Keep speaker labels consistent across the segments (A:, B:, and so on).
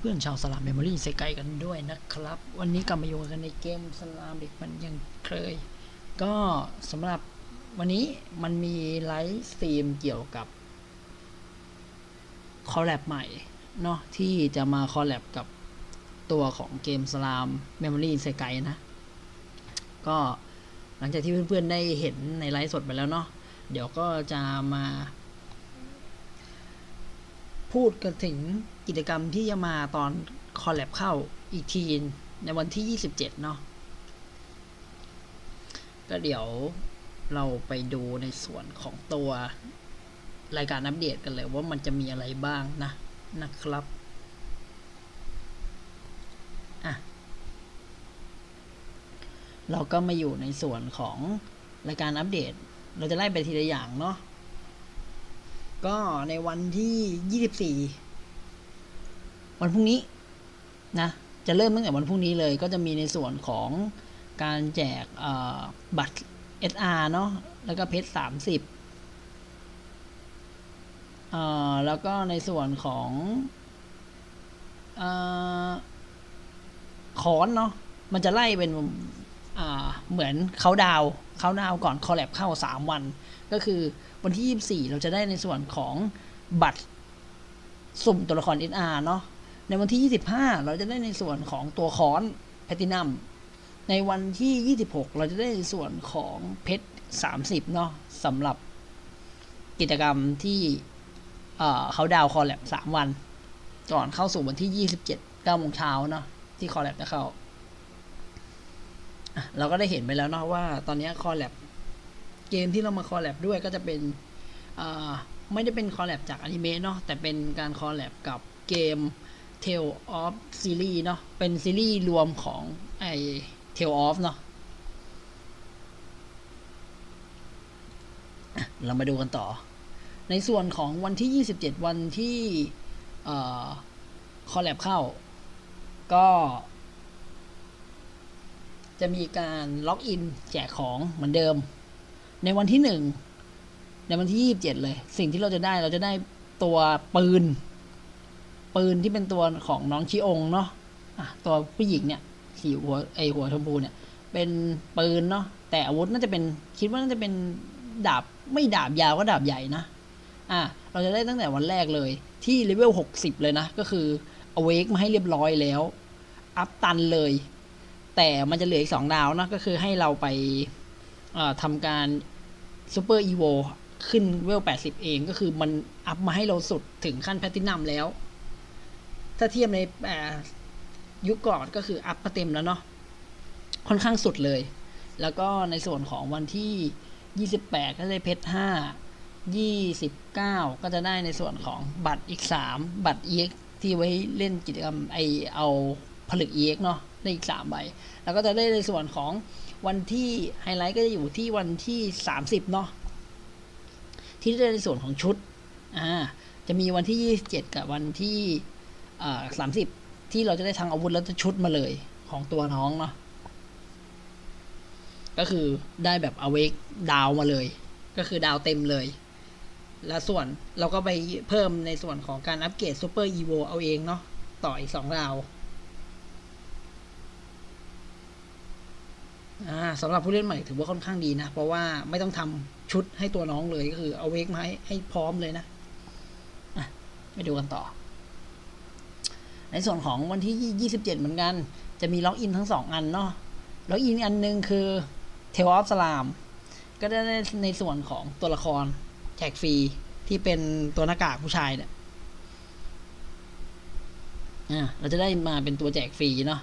A: เพื่อนๆชาวสลามเมมโมรี่เซไกกันด้วยนะครับ วันนี้กลับมาอยู่กันในเกมสลามเด็กมันยังเคย ก็สำหรับวันนี้มันมีไลฟ์สตรีมเกี่ยวกับคอลแลบใหม่เนาะที่จะมาคอลแลบกับตัวของเกมสลามเมมโมรี่เซไกนะ ก็หลังจากที่เพื่อนๆได้เห็นในไลฟ์สดไปแล้วเนาะเดี๋ยวก็จะมา พูดกันถึงกิจกรรมที่จะมาตอนคอลแลบเข้าอีกทีในวันที่ 27 เนาะก็เดี๋ยวเราไปดูในส่วนของตัวรายการอัปเดตกันเลยว่ามันจะมีอะไรบ้างนะนะครับอะเราก็มาอยู่ในส่วนของรายการอัปเดต เราจะไล่ไปทีละอย่างเนาะ ก็ในวันที่24วันพรุ่งนี้นะ จะเริ่มตั้งแต่วันพรุ่งนี้เลย ก็จะมีในส่วนของการแจกบัตร SR เนาะแล้วก็เพชร30เอ่อแล้วก็ในส่วนของเอ่อคอนเนาะมันจะไล่เป็นเหมือนเขาดาวเขาดาวก่อนคอลแลบเข้า3วัน ก็คือวันที่ 24 เราจะได้ในส่วนของบัตรสุ่มตัวละคร SR เนาะในวันที่ 25 เราจะได้ในส่วนของตัวคอนแพตินัมในวันที่ 26 เราจะได้ในส่วนของเพชร 30 เนาะสำหรับกิจกรรมที่เขาดาวคอลแลบ3วัน ก่อนเข้าสู่วันที่ 27 9โมงเช้าเนาะที่คอลแลบจะเข้าเราก็ได้เห็นไปแล้วเนาะว่าตอนนี้คอลแลบ เกมที่เรามาคอลแลบด้วยก็จะเป็นไม่ได้เป็นคอลแลบจากอนิเมะเนาะแต่เป็นการคอลแลบกับเกม Tale of Series เนาะเป็นซีรีส์รวมของไอ Tale of เนาะอะเรามาดูกันต่อ ในส่วนของวันที่ 27 วันที่คอลแลบเข้า ก็ จะมีการล็อกอินแจกของเหมือนเดิม ในวันที่หนึ่งในวันที่ยี่บเจ็ดเลย สิ่งที่เราจะได้เราจะได้ตัวปืน ปืนที่เป็นตัวของน้องชิองเนาะะตัวผู้หญิงเนี่ยสีหัวไอหัวชมพูเนี่ย เป็นปืนเนาะแต่อาวุธน่าจะเป็นคิดว่าน่าจะเป็นดาบไม่ดาบยาวก็ดาบใหญ่นะอะเราจะได้ตั้งแต่วันแรกเลย ที่เลเวลหกสิบเลยนะ ก็คือเอาเวกมาให้เรียบร้อยแล้ว อัพตันเลย แต่มันจะเหลืออีกสองดาวนะ ก็คือให้เราไป ทำการซูเปอร์อีโวขึ้นเวล 80 เองก็คือมันอัพมาให้เราสุดถึงขั้นแพลตินัมแล้ว ถ้าเทียบในยุคก่อนก็คืออัพมาเต็มแล้วเนาะค่อนข้างสุดเลย แล้วก็ในส่วนของวันที่ 28 ก็ได้เพชร 5 29 ก็จะได้ในส่วนของบัตรอีก 3 บัตร EX ที่ไว้เล่นกิจกรรมไอเอาผลึก EX เนาะได้อีก 3 ใบ แล้วก็จะได้ในส่วนของ วันที่ไฮไลท์ก็จะอยู่ที่วันที่ 30 เนาะที่ได้ในส่วนของชุดอ่าจะมีวันที่ 27 กับวันที่อ่า30ที่เราจะได้ทั้งอาวุธแล้วจะชุดมาเลยของตัวน้องเนาะก็คือได้แบบอเวกดาวมาเลย ก็คือดาวเต็มเลย และส่วนเราก็ไปเพิ่มในส่วนของการอัปเกรดซูเปอร์อีโวเอาเองเนาะต่ออีกสองดาว อ่า สำหรับผู้เล่นใหม่ถือว่าค่อนข้างดีนะ เพราะว่าไม่ต้องทำชุดให้ตัวน้องเลยก็คือเอาเวกมาให้ให้พร้อมเลยนะอะไปดูกันต่อ ในส่วนของวันที่ 27 เหมือนกัน จะมีล็อกอินทั้งสองอันเนาะล็อกอินอันหนึ่งคือเทลออฟสลามก็ได้ในส่วนของตัวละครแจกฟรีที่เป็นตัวหน้ากากผู้ชายเนี่ยเราจะได้มาเป็นตัวแจกฟรีเนาะ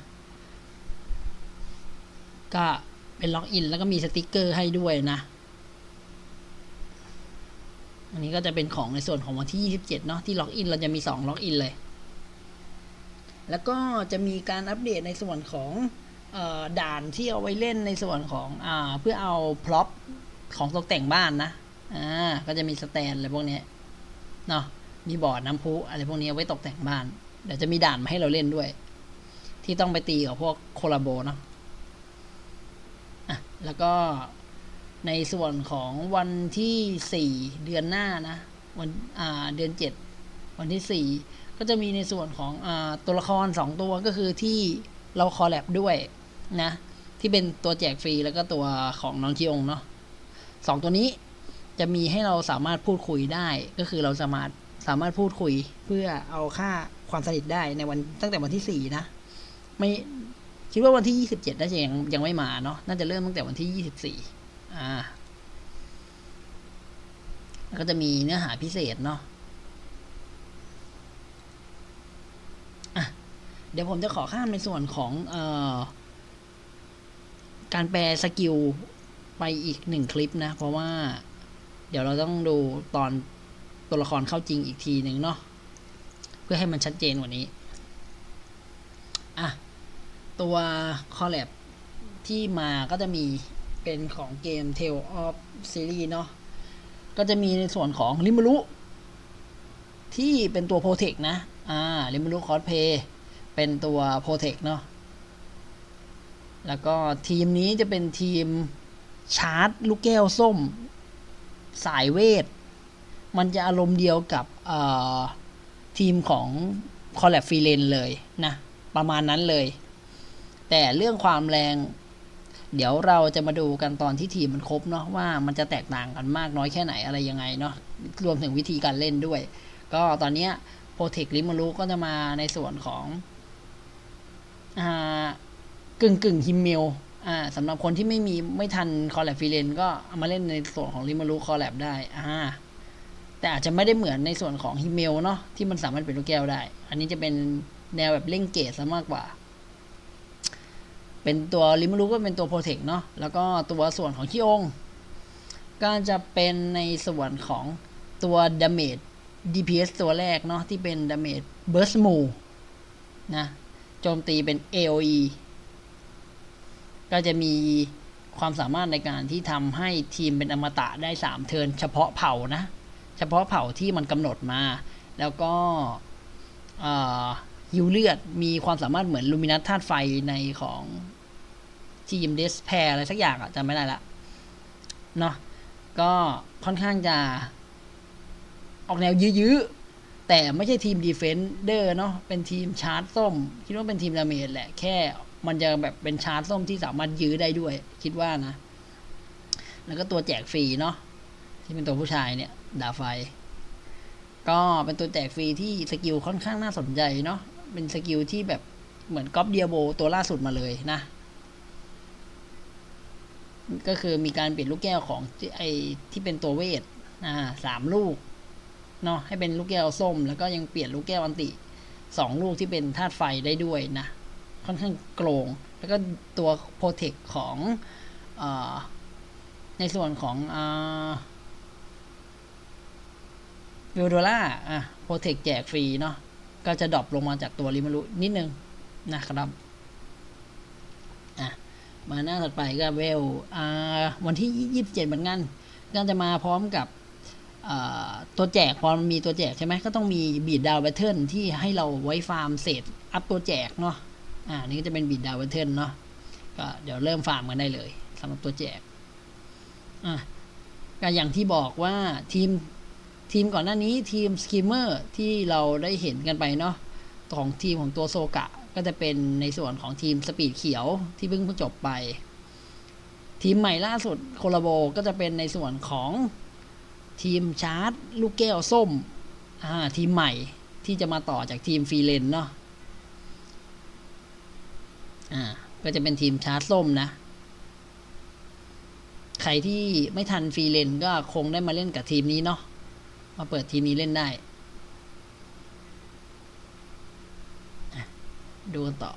A: ก็เป็นล็อกอินแล้วก็มีสติกเกอร์ให้ด้วยนะ อันนี้ก็จะเป็นของในส่วนของวันที่ 27 เนาะที่ล็อกอินเราจะมี 2 ล็อกอินเลย แล้วก็จะมีการอัปเดตในส่วนของออด่านที่เอาไว้เล่นในส่วนของอเพื่อเอาพร็อพของตกแต่งบ้านนะ อ่า ก็จะมีสแตนอะไรพวกนี้เนาะ มีบอร์ดน้ำพุอะไรพวกนี้ไว้ตกแต่งบ้าน เดี๋ยวจะมีด่านมาให้เราเล่นด้วย ที่ต้องไปตีกับพวกโคลาโบเนาะ แล้วก็ในส่วนของวันที่สี่เดือนหน้านะวันอ่าเดือนเจ็ดวันที่สี่ก็จะมีในส่วนของอาตัวละครสองตัวก็คือที่เราคอลแลบด้วยนะที่เป็นตัวแจกฟรีแล้วก็ตัวของน้องชิองเนาะสองตัวนี้จะมีให้เราสามารถพูดคุยได้ ก็คือเราสามารถสามารถพูดคุยเพื่อเอาค่าความสนิทได้ในวันตั้งแต่วันที่สี่นะ ไม่ คิดว่าวันที่ยี่สิบเจ็ดน่าจะยังยังไม่มาเนาะน่าจะเริ่มตั้งแต่วันที่ยี่สิบสี่อ่าก็จะมีเนื้อหาพิเศษเนาะะเดี๋ยวผมจะขอข้ามในส่วนของเอ่อการแปลสกิลไปอีกหนึ่งคลิปนะ เพราะว่าเดี๋ยวเราต้องดูตอนตัวละครเข้าจริงอีกทีหนึ่งเนาะเพื่อให้มันชัดเจนกว่านี้ ตัวคอลแลบที่มาก็จะมีเป็นของเกม Tale of Series เนาะก็จะมีในส่วนของริมารุที่เป็นตัวโปรเทคนะ อ่าริมารุคอสเพย์เป็นตัวโปรเทคเนาะแล้วก็ทีมนี้จะเป็นทีมชาร์จลูกแก้วส้ม สายเวท มันจะอารมณ์เดียวกับทีมของคอลแลบฟรีเลนเลยนะ ประมาณนั้นเลย แต่เรื่องความแรง เดี๋ยวเราจะมาดูกันตอนที่ทีมมันครบเนาะว่ามันจะแตกต่างกันมากน้อยแค่ไหนอะไรยังไงเนาะรวมถึงวิธีการเล่นด้วย ก็ตอนนี้โปรเทคลิมารุก็จะมาในส่วนของอ่ากึ่งกึ่งฮิมเมลอ่าสำหรับคนที่ไม่มีไม่ทันคอลแลบฟรีเลนก็เอามาเล่นในส่วนของลิมารุคอลแลบได้อ่าแต่อาจจะไม่ได้เหมือนในส่วนของฮิมเมลเนาะที่มันสามารถเป็นลูกแก้วได้ อันนี้จะเป็นแนวแบบเล่งเกตซะมากกว่า เป็นตัวลิมรุก็เป็นตัวโปรเทคเนาะแล้วก็ตัวส่วนของขี้องก็จะเป็นในส่วนของตัวดาเมจ DPS ตัวแรกเนาะที่เป็นดาเมจเบิร์สมูนะโจมตีเป็น AOE ก็จะมีความสามารถในการที่ทำให้ทีมเป็นอมตะได้ 3 เทินเฉพาะเผ่านะ เฉพาะเผ่าที่มันกำหนดมา แล้วก็ฮิวเลือดมีความสามารถเหมือนลูมินัสธาตุไฟในของ ทีมเดสแพรอะไรสักอย่างอะจำไม่ได้ละเนาะก็ค่อนข้างจะ ออกแนวยื้อๆแต่ไม่ใช่ทีมดีเฟนเดอร์เนาะเป็นทีมชาร์จส้ม คิดว่าเป็นทีมดาเมจแหละ แค่มันจะแบบเป็นชาร์จส้มที่สามารถยื้อได้ด้วย คิดว่านะ แล้วก็ตัวแจกฟรีเนาะที่เป็นตัวผู้ชายเนี่ย ดาไฟ ก็เป็นตัวแจกฟรีที่สกิลค่อนข้างน่าสนใจเนาะเป็นสกิลที่แบบเหมือนก๊อปเดียโบตัวล่าสุดมาเลยนะ ก็คือมีการเปลี่ยนลูกแก้วของไอที่เป็นตัวเวทอ่าสามลูกเนาะให้เป็นลูกแก้วส้ม แล้วก็ยังเปลี่ยนลูกแก้วอันติสองลูกที่เป็นธาตุไฟได้ด้วยนะ ค่อนข้างโกลงแล้วก็ตัวโปรเทคของอในส่วนของวิวโดล่าอะโปรเทคแจกฟรีเนาะก็จะดรอปลงมาจากตัวริมารุนิดนึงนะครับ มาหน้าถัดไปก็เวลวันที่ยี่สิบเจ็ดเหมือนกัน ก็จะมาพร้อมกับตัวแจกพอมันมีตัวแจกใช่ไหมก็ต้องมีบีดดาวแบทเทิลที่ให้เราไว้ฟาร์มเศษอัพตัวแจกเนาะอ่านี่ก็จะเป็นบีดดาวแบทเทิลเนาะก็เดี๋ยวเริ่มฟาร์มกันได้เลยสำหรับตัวแจกอะก็อย่างที่บอกว่าทีมทีมก่อนหน้านี้ทีมสกิมเมอร์ที่เราได้เห็นกันไปเนาะของทีมของตัวโซกะ ก็จะเป็นในส่วนของทีมสปีดเขียวที่เพิ่งเพิ่งจบไป ทีมใหม่ล่าสุดโคลาโบก็จะเป็นในส่วนของทีมชาร์จลูกแก้วส้มอ่าทีมใหม่ที่จะมาต่อจากทีมฟรีเลนเนาะอ่าก็จะเป็นทีมชาร์จส้มนะ ใครที่ไม่ทันฟรีเลนก็คงได้มาเล่นกับทีมนี้เนาะมาเปิดทีมนี้เล่นได้ ดูกันต่อ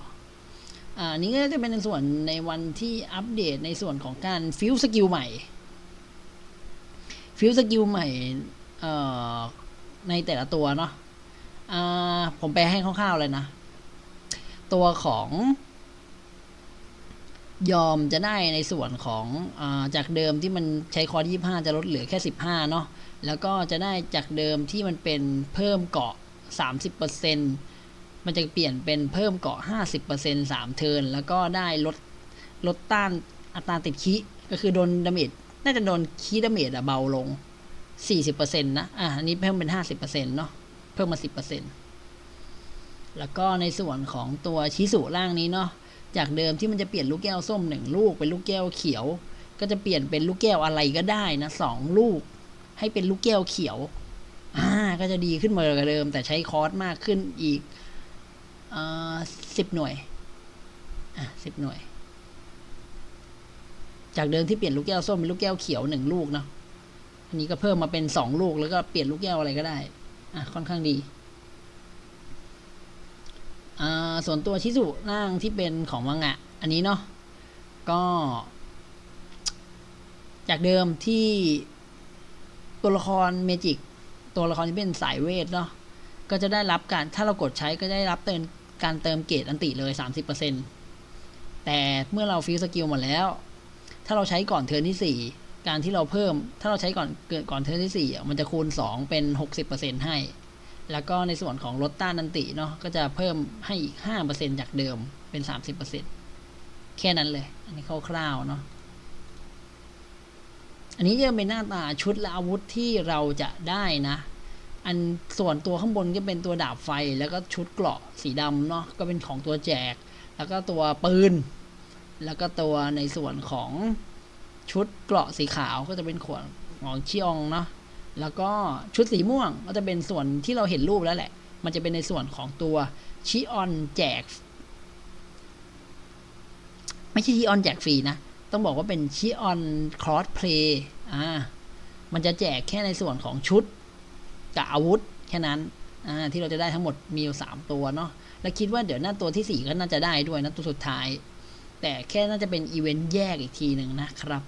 A: อ่านี้ก็จะเป็นในส่วนในวันที่อัปเดตในส่วนของการฟิวสกิลใหม่ ฟิวสกิลใหม่ในแต่ละตัวเนาะผมแปลให้คร่าวๆเลยนะ ตัวของ ยอมจะได้ในส่วนของอจากเดิมที่มันใช้คอร์ยี่ห้าจะลดเหลือแค่สิบห้าเนาะแล้วก็จะได้จากเดิมที่มันเป็นเพิ่มเกาะสามสิบเปอร์เซ็นต์ มันจะเปลี่ยนเป็นเพิ่มเกาะห้าสิบเปอร์เซ็นสามเทินแล้วก็ได้ลดลดต้านอัตราติดคิก็คือโดนดาเมจน่าจะโดนคีดาเมจอะเบาลง 40%นะ อะอันนี้เพิ่มเป็น 50%เนาะ เพิ่มมา 10%แล้วก็ในส่วนของตัวชิสุล่างนี้เนาะ จากเดิมที่มันจะเปลี่ยนลูกแก้วส้มหนึ่งลูกเป็นลูกแก้วเขียว ก็จะเปลี่ยนเป็นลูกแก้วอะไรก็ได้นะสองลูก ให้เป็นลูกแก้วเขียว อ่า ก็จะดีขึ้นมากว่าเดิม แต่ใช้คอร์สมากขึ้นอีก สิบหน่วย อะสิบหน่วย จากเดิมที่เปลี่ยนลูกแก้วส้มเป็นลูกแก้วเขียวหนึ่งลูกเนาะ อันนี้ก็เพิ่มมาเป็นสองลูกแล้วก็เปลี่ยนลูกแก้วอะไรก็ได้ อะค่อนข้างดี อ่า ส่วนตัวชิสุร่างที่เป็นของมังงะ อันนี้เนาะ ก็ จากเดิมที่ตัวละครเมจิก ตัวละครที่เป็นสายเวทเนาะก็จะได้รับการถ้าเรากดใช้ก็ได้รับเติม การเติมเกรดอันติเลย 30%แต่เมื่อเราฟิลสกิลหมดแล้ว ถ้าเราใช้ก่อนเทิร์นที่ 4 การที่เราเพิ่ม ถ้าเราใช้ก่อนเกินก่อนเทิร์นที่4อ่มันจะคูณ 2 เป็น 60%ให้ แล้วก็ในส่วนของลดต้านอันติเนาะก็จะเพิ่มให้อีก 5%จากเดิมเป็น 30%แค่นั้นเลย อันนี้คร่าวๆเนาะอันนี้จะเป็นหน้าตาชุดและอาวุธที่เราจะได้นะ อันส่วนตัวข้างบนก็เป็นตัวดาบไฟแล้วก็ชุดเกราะสีดำเนาะก็เป็นของตัวแจก แล้วก็ตัวปืน แล้วก็ตัวในส่วนของชุดเกราะสีขาวก็จะเป็นขวดของชิอองเนาะแล้วก็ชุดสีม่วงก็จะเป็นส่วนที่เราเห็นรูปแล้วแหละ มันจะเป็นในส่วนของตัวชิออนแจก ไม่ใช่ชิออนแจกฟรีนะ ต้องบอกว่าเป็นชิออนครอสเพลย์อ่ามันจะแจกแค่ในส่วนของชุด กับอาวุธแค่นั้นที่เราจะได้ทั้งหมดมีอยู่สามตัวเนาะและคิดว่าเดี๋ยวหน้าตัวที่สี่ก็น่าจะได้ด้วยนะตัวสุดท้าย แต่แค่น่าจะเป็นอีเวนต์แยกอีกทีหนึ่งนะครับ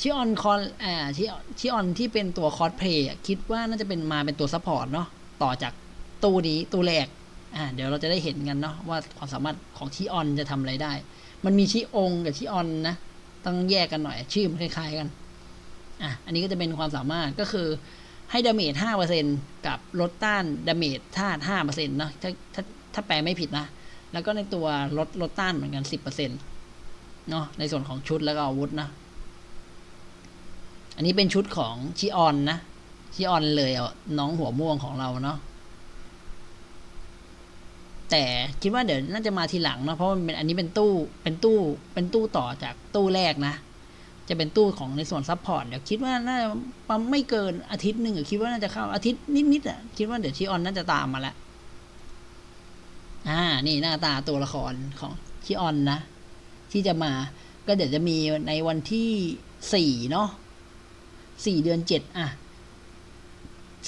A: ชิออนคอนอ่าชิชิออนที่เป็นตัวคอสเพลย์คิดว่าน่าจะเป็นมาเป็นตัวซัพพอร์ตเนาะต่อจากตู้นี้ตู้แรกอ่าเดี๋ยวเราจะได้เห็นกันเนาะว่าความสามารถของชิออนจะทำอะไรได้ มันมีชิองกับชิออนนะต้องแยกกันหน่อยชื่อมันคล้ายๆกันอะอันนี้ก็จะเป็นความสามารถก็คือ ให้ดาเมจห้าเปอร์เซ็นกับลดต้านดาเมจธาตุห้าเปอร์เซ็นต์นะถ้าถ้าถ้าแปลไม่ผิดนะ แล้วก็ในตัวลดลดต้านเหมือนกันสิบเปอร์เซ็นต์เนาะในส่วนของชุดแล้วก็อาวุธนะ อันนี้เป็นชุดของชิออนนะชิออนเลยอะน้องหัวม่วงของเราเนาะแต่คิดว่าเดี๋ยวน่าจะมาทีหลังเนาะเพราะมันเป็นอันนี้เป็นตู้เป็นตู้เป็นตู้ต่อจากตู้แรกนะ จะเป็นตู้ของในส่วนซัพพอร์ตเดี๋ยวคิดว่าน่าจะประมไม่เกินอาทิตย์หนึ่งอคิดว่าน่าจะเข้าอาทิตย์นิดๆอะคิดว่าเดี๋ยวชิออนน่าจะตามมาแล้วอ่า นี่หน้าตาตัวละครของชิออนนะ ที่จะมาก็เดี๋ยวจะมีในวันที่สี่เนาะสี่เดือนเจ็ดอะ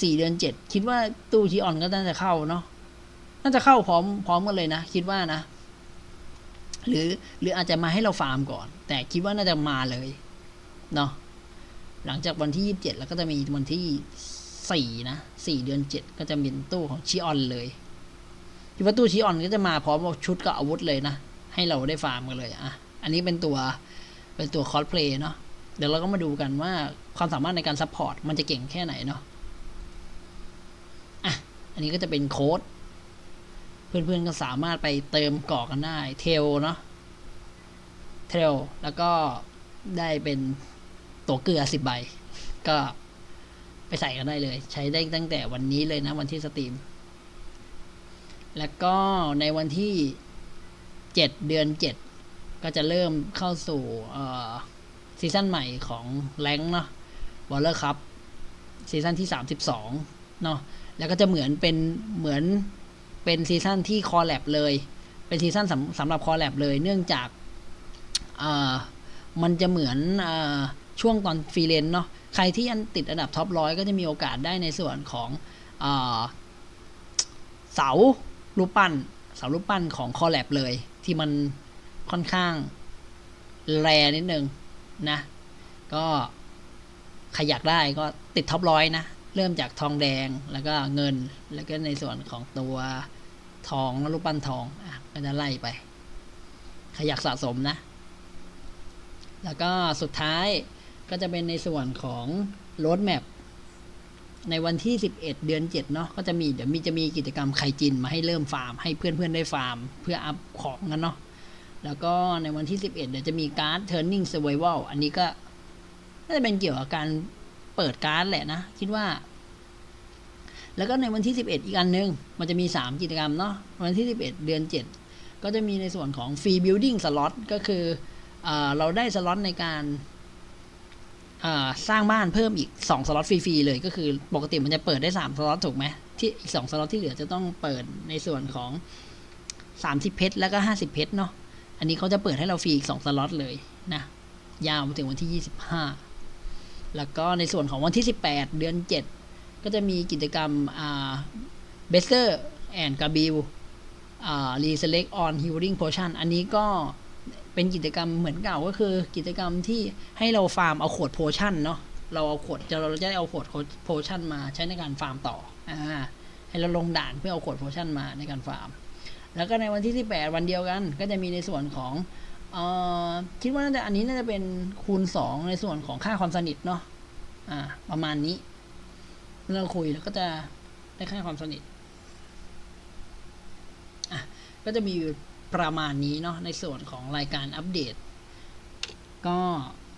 A: สี่เดือนเจ็ดคิดว่าตู้ชิออนก็น่าจะเข้าเนาะน่าจะเข้าพร้อมพร้อมกันเลยนะ คิดว่านะ หรือหรืออาจจะมาให้เราฟาร์มก่อน แต่คิดว่าน่าจะมาเลย เนาะหลังจากวันที่ยี่สิบเจ็ดแล้วก็จะมีวันที่สี่นะสี่เดือนเจ็ดก็จะเป็นตู้ของชิออนเลยคิดว่าตู้ชิออนก็จะมาพร้อมชุดกับอาวุธเลยนะ ให้เราได้ฟาร์มกันเลยอะอันนี้เป็นตัวเป็นตัวคอสเพลย์เนาะเดี๋ยวเราก็มาดูกันว่าความสามารถในการซัพพอร์ตมันจะเก่งแค่ไหนเนาะอะอันนี้ก็จะเป็นโค้ดเพื่อนๆก็สามารถไปเติมกรอกันได้เทลเนาะเทลแล้วก็ได้เป็น ตัวเกลือสิบใบ ก็ไปใส่กันได้เลย ใช้ได้ตั้งแต่วันนี้เลยนะวันที่สตรีม แล้วก็ในวันที่เจ็ดเดือนเจ็ดก็จะเริ่มเข้าสู่ซีซั่นใหม่ของแรงเนาะวอลเลอร์คัพซีซั่นที่สามสิบสองเนาะแล้วก็จะเหมือนเป็นเหมือนเป็นซีซั่นที่คอแลบเลย เป็นซีซั่นสำสำหรับคอแลบเลย เนื่องจากมันจะเหมือนอ ช่วงตอนฟรีเลนเนาะใครที่อันติดอันดับท็อปร้อยก็จะมีโอกาสได้ในส่วนของเสารูปปั้น เสารูปปั้นของคอแลบเลย ที่มันค่อนข้างแรนิดนึงนะ ก็ใครอยากได้ก็ติดท็อปร้อยนะ เริ่มจากทองแดงแล้วก็เงิน แล้วก็ในส่วนของตัวทองแล้วรูปปั้นทองอะก็จะไล่ไปใครอยากสะสมนะ แล้วก็สุดท้าย ก็จะเป็นในส่วนของโรดแมพในวันที่ 11 เดือน 7 เนาะก็จะมีเดี๋ยวมีจะมีกิจกรรมไข่จินมาให้เริ่มฟาร์มให้เพื่อนๆได้ฟาร์ม เพื่ออัพของกันเนาะแล้วก็ในวันที่ 11 เดี๋ยวจะมีการ์ด Turning Survival อันนี้ก็น่าจะเป็นเกี่ยวกับการเปิดการ์ดแหละนะ คิดว่า แล้วก็ในวันที่ 11 อีกอันหนึง มันจะมี 3 กิจกรรมเนาะวันที่ 11 เดือน 7 ก็จะมีในส่วนของ Free Building Slot ก็คืออเราได้สล็อตในการ สร้างบ้านเพิ่มอีก 2 สล็อตฟรีๆเลยก็คือปกติมันจะเปิดได้ 3 สล็อตถูกไหมที่อีก 2 สล็อตที่เหลือจะต้องเปิดในส่วนของ 30 เพชรแล้วก็ 50 เพชรเนาะอันนี้เขาจะเปิดให้เราฟรีอีก 2 สล็อตเลยนะยาวมาถึงวันที่ 25 แล้วก็ในส่วนของวันที่ 18 เดือน 7 ก็จะมีกิจกรรมเบสเซอร์แอนกาบิลรีเซเล็กออนฮิลลิ่งโพชั่นอันนี้ก็ เป็นกิจกรรมเหมือนเก่าก็คือ กิจกรรมที่ให้เราฟาร์มเอาขวดโพชั่นเนาะเราเอาขวดจะเราจะได้เอาขวดโพชั่นมาใช้ในการฟาร์มต่ออ่าให้เราลงด่านเพื่อเอาขวดโพชั่นมาในการฟาร์ม แล้วก็ในวันที่ 18 วันเดียวกัน ก็จะมีในส่วนของเออคิดว่าน่าจะอันนี้น่าจะเป็นคูณ 2 ในส่วนของค่าความสนิทเนาะอ่า ประมาณนี้เราคุยแล้วก็จะได้ค่าความสนิทอะก็จะมี ประมาณนี้เนาะในส่วนของรายการอัปเดต ก็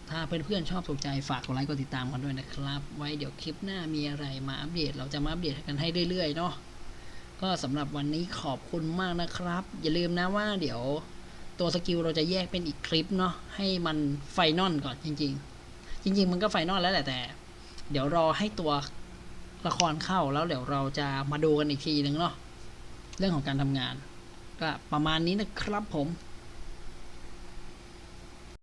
A: ถ้าเพื่อนๆชอบถูกใจฝากกดไลค์กดติดตามกันด้วยนะครับ ไว้เดี๋ยวคลิปหน้ามีอะไรมาอัปเดต เราจะมาอัปเดตกันให้เรื่อยๆเนาะก็สำหรับวันนี้ขอบคุณมากนะครับ อย่าลืมนะว่าเดี๋ยวตัวสกิลเราจะแยกเป็นอีกคลิปเนาะให้มันไฟนอลก่อนจริง ๆ จริง ๆ มันก็ไฟนอลแล้วแหละแต่ เดี๋ยวรอให้ตัวละครเข้าแล้วเดี๋ยวเราจะมาดูกันอีกทีหนึ่งเนาะเรื่องของการทำงาน ก็ประมาณนี้นะครับผม